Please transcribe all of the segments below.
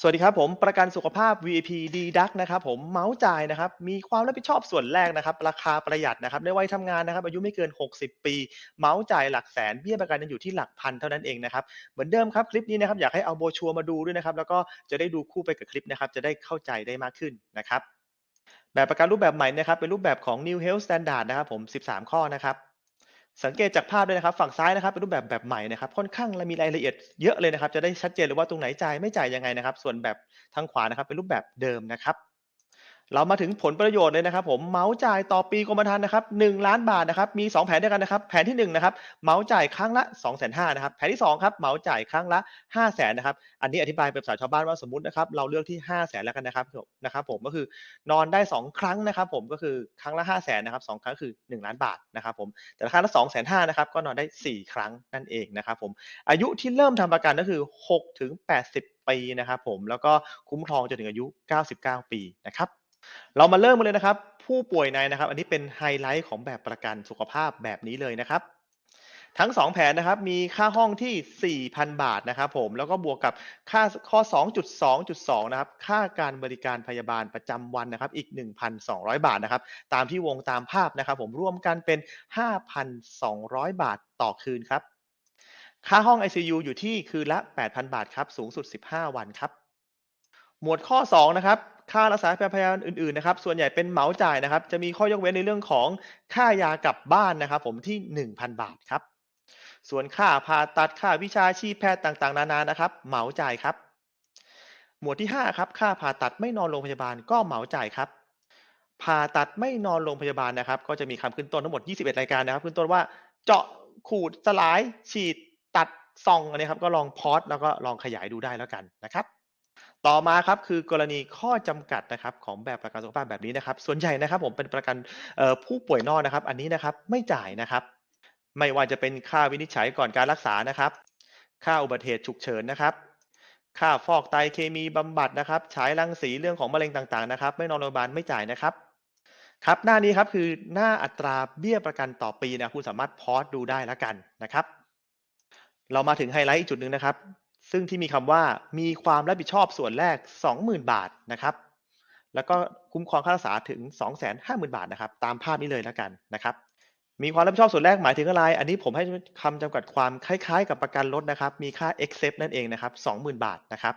สวัสดีครับผมประกันสุขภาพ VIP d d u c นะครับผมเมาส์จ่ายนะครับมีความรับผิดชอบส่วนแรกนะครับ ราคาประหยัดนะครับในวัยทำงานนะครับ อายุไม่เกิน 60 ปี เมาส์จ่ายหลักแสนเบี้ยประกันยังอยู่ที่หลักพันเท่านั้นเองนะครับเหมือนเดิมครับคลิปนี้นะครับอยากให้เอาโบชัวมาดูด้วยนะครับ แล้วก็จะได้ดูคู่ไปกับคลิปนะครับ จะได้เข้าใจได้มากขึ้นนะครับ แบบประกันรูปแบบใหม่นะครับเป็นรูปแบบของ New Health Standard นะครับผม 13 ข้อนะครับ สังเกตจากภาพด้วยนะครับ ฝั่งซ้ายนะครับเป็นรูปแบบแบบใหม่นะครับ ค่อนข้างมีรายละเอียดเยอะเลยนะครับ จะได้ชัดเจนเลยว่าตรงไหนจ่ายไม่จ่ายยังไงนะครับ ส่วนแบบทางขวานะครับเป็นรูปแบบเดิมนะครับ เรามาถึงผลประโยชน์เลยนะครับผมเมาจ่ายต่อปีกรมธรรม์นะครับ1ล้านบาทนะครับมี 2 แผนด้วยกันนะครับแผนที่1นะครับเมาจ่ายครั้งละ 2 5 0 0 0นะครับแผนที่2ครับเมาจ่ายครั้งละ 5 0 0 0 0นนะครับอันนี้อธิบายเป็นภาษาชาวบ้านว่าสมมตินะครับเราเลือกที่ 5 0 0 0 0 0แล้วกันนะครับนะครับผมก็คือนอนได้ 2 ครั้งนะครับผมก็คือครั้งละ 5 0 0 0 0 0นะครับสองครั้งคือ 1 ล้านบาทนะครับผมแต่ราคาละ2 5 0 0 0นะครับก็นอนได้ 4 ครั้งนั่นเองนะครับผมอายุที่เริ่มทำประกันก็คือ6ถึง80 ปีนะครับผมแล้วก็คุ้มครองจนถึงอายุ 99 ปีนะครับ เรามาเริ่มกันเลยนะครับ ผู้ป่วยในนะครับ อันนี้เป็นไฮไลท์ของแบบประกันสุขภาพแบบนี้เลยนะครับ ทั้ง 2 แผนนะครับมีค่าห้องที่ 4,000 บาทนะครับผมแล้วก็บวกกับค่าข้อ 2.2.2 นะครับ ค่าการบริการพยาบาลประจำวันนะครับ อีก 1,200 บาทนะครับ ตามที่วงตามภาพนะครับ ผมรวมกันเป็น 5,200 บาทต่อคืนครับ ค่าห้อง ICU อยู่ที่คืนละ 8,000 บาทครับ สูงสุด 15 วันครับ หมวดข้อ 2 นะครับ ค่ารักษาพยาบาลอื่นๆนะครับส่วนใหญ่เป็นเหมาจ่ายนะครับ จะมีข้อยกเว้นในเรื่องของค่ายากลับบ้านนะครับ ผมที่ 1,000 บาทครับ ส่วนค่าผ่าตัดค่าวิชาชีพแพทย์ต่างๆ นานานะครับ เหมาจ่ายครับ หมวดที่5ครับค่าผ่าตัดไม่นอนโรงพยาบาลก็เหมาจ่ายครับผ่าตัดไม่นอนโรงพยาบาลนะครับ ก็จะมีคำขึ้นต้นทั้งหมด 21 รายการนะครับ ขึ้นต้นว่าเจาะขูดสลาย ฉีดตัดส่องอันนี้ครับก็ลองพอสแล้วก็ลองขยายดูได้แล้วกันนะครับ ต่อมาครับคือกรณีข้อจำกัดนะครับของแบบประกันสุขภาพแบบนี้นะครับ ส่วนใหญ่นะครับผมเป็นประกันผู้ป่วยนอกนะครับ อันนี้นะครับไม่จ่ายนะครับ ไม่ว่าจะเป็นค่าวินิจฉัยก่อนการรักษานะครับ ค่าอุบัติเหตุฉุกเฉินนะครับ ค่าฟอกไตเคมีบำบัดนะครับฉายรังสีเรื่องของมะเร็งต่างๆนะครับ ไม่นอนโรงพยาบาลไม่จ่ายนะครับครับหน้านี้ครับคือหน้าอัตราเบี้ยประกันต่อปีนะคุณสามารถพอสดูได้แล้วกันนะครับ เรามาถึงไฮไลท์อีกจุดหนึ่งนะครับ ซึ่งที่มีคำว่ามีความรับผิดชอบส่วนแรก 20,000 บาทนะครับ แล้วก็คุ้มครองค่ารักษาถึง 250,000 บาทนะครับ ตามภาพนี้เลยแล้วกันนะครับ มีความรับผิดชอบส่วนแรกหมายถึงอะไร อันนี้ผมให้คำจำกัดความคล้ายๆ กับประกันรถนะครับ มีค่า excess นั่นเองนะครับ 20,000 บาทนะครับ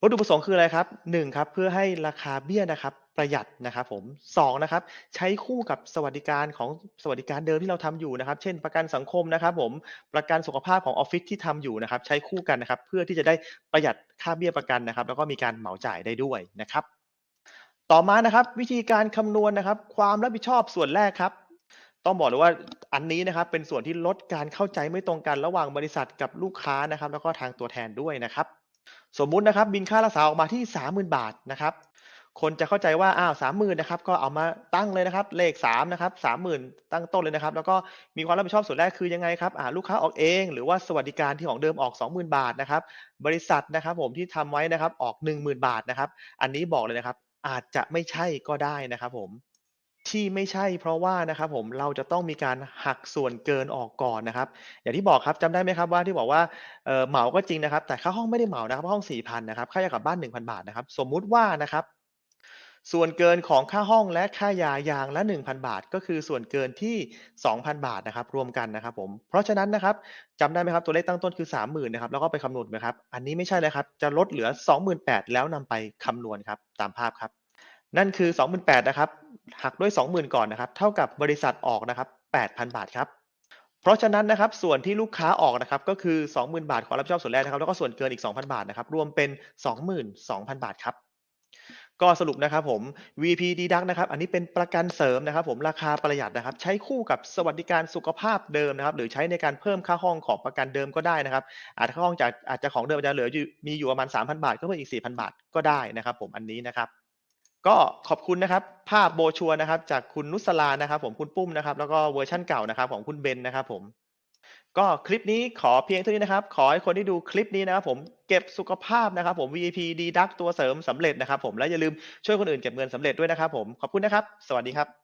วัตถุประสงค์คืออะไรครับ1ครับ เพื่อให้ราคาเบี้ยนะครับ ประหยัดนะครับผม2นะครับใช้คู่กับสวัสดิการของสวัสดิการเดิมที่เราทำอยู่นะครับ เช่นประกันสังคมนะครับ ผมประกันสุขภาพของออฟฟิศที่ทำอยู่นะครับ ใช้คู่กันนะครับ เพื่อที่จะได้ประหยัดค่าเบี้ยประกันนะครับ แล้วก็มีการเหมาจ่ายได้ด้วยนะครับ ต่อมานะครับวิธีการคำนวณนะครับ ความรับผิดชอบส่วนแรกครับต้องบอกเลยว่าอันนี้นะครับเป็นส่วนที่ลดการเข้าใจไม่ตรงกันระหว่างบริษัทกับลูกค้านะครับ แล้วก็ทางตัวแทนด้วยนะครับ สมมุตินะครับบินค่ารักษาออกมาที่ 30,000 บาทนะครับ คนจะเข้าใจว่าอ้าว30,000นนะครับ ก็เอามาตั้งเลยนะครับ เลข3นะครับ30,000ตั้งต้นเลยนะครับ แล้วก็มีความรับผิดชอบส่วนแรกคือยังไงครับอ่าลูกค้าออกเอง หรือว่าสวัสดิการที่ของเดิมออก 20,000 บาทนะครับ บริษัทนะครับผมที่ทำไว้นะครับออก 10,000 บาทนะครับ อันนี้บอกเลยนะครับ อาจจะไม่ใช่ก็ได้นะครับผมที่ไม่ใช่เพราะว่านะครับผมเราจะต้องมีการหักส่วนเกินออกก่อนนะครับ อย่างที่บอกครับจำได้ไหมครับว่าที่บอกว่าเออเหมาก็จริงนะครับ แต่ค่าห้องไม่ได้เหมานะครับห้อง4,000นนะครับค่ายากับบ้าน 1,000 บาทนะครับ สมมุติว่านะครับ ส่วนเกินของค่าห้องและค่ายาอย่างละ 1,000 บาท ก็คือส่วนเกินที่ 2,000 บาทนะครับรวมกันนะครับผมเพราะฉะนั้นนะครับจำได้ไหมครับตัวเลขตั้งต้นคือ 30,000นะครับแล้วก็ไปคำนวณไหมครับอันนี้ไม่ใช่เลยครับจะลดเหลือ 28,000แล้วนำไปคำนวณครับตามภาพครับ นั่นคือ 28,000นะครับหักด้วย 20,000 ก่อนนะครับเท่ากับบริษัทออกนะครับ8,000 บาทครับเพราะฉะนั้นนะครับส่วนที่ลูกค้าออกนะครับก็คือ 20,000 บาทความรับผิดชอบส่วนแรกนะครับแล้วก็ส่วนเกินอีก 2,000 บาทนะครับรวมเป็น 22,000 บาทครับ ก็สรุปนะครับผม VP d d u c นะครับ อันนี้เป็นประกันเสริมนะครับ ผมราคาประหยัดนะครับ ใช้คู่กับสวัสดิการสุขภาพเดิมนะครับ หรือใช้ในการเพิ่มค่าห้องของประกันเดิมก็ได้นะครับ อาจจะค่าห้องจากอาจจะของเดิมจะเหลืออยู่มีอยู่ประมาณ 3,000 บาท ก็เพิ่มอีก 4,000 บาทก็ได้นะครับ ผมอันนี้นะครับ ก็ขอบคุณนะครับ ภาพโบชัวนะครับ จากคุณนุสลานะครับ ผมคุณปุ้มนะครับ แล้วก็เวอร์ชั่นเก่านะครับ ของคุณเบนนะครับผม ก็คลิปนี้ขอเพียงเท่านี้นะครับ ขอให้คนที่ดูคลิปนี้นะครับผมเก็บสุขภาพนะครับผม VIP ดีดักตัวเสริมสำเร็จนะครับผมและอย่าลืมช่วยคนอื่นเก็บเงินสำเร็จด้วยนะครับผมขอบคุณนะครับ สวัสดีครับ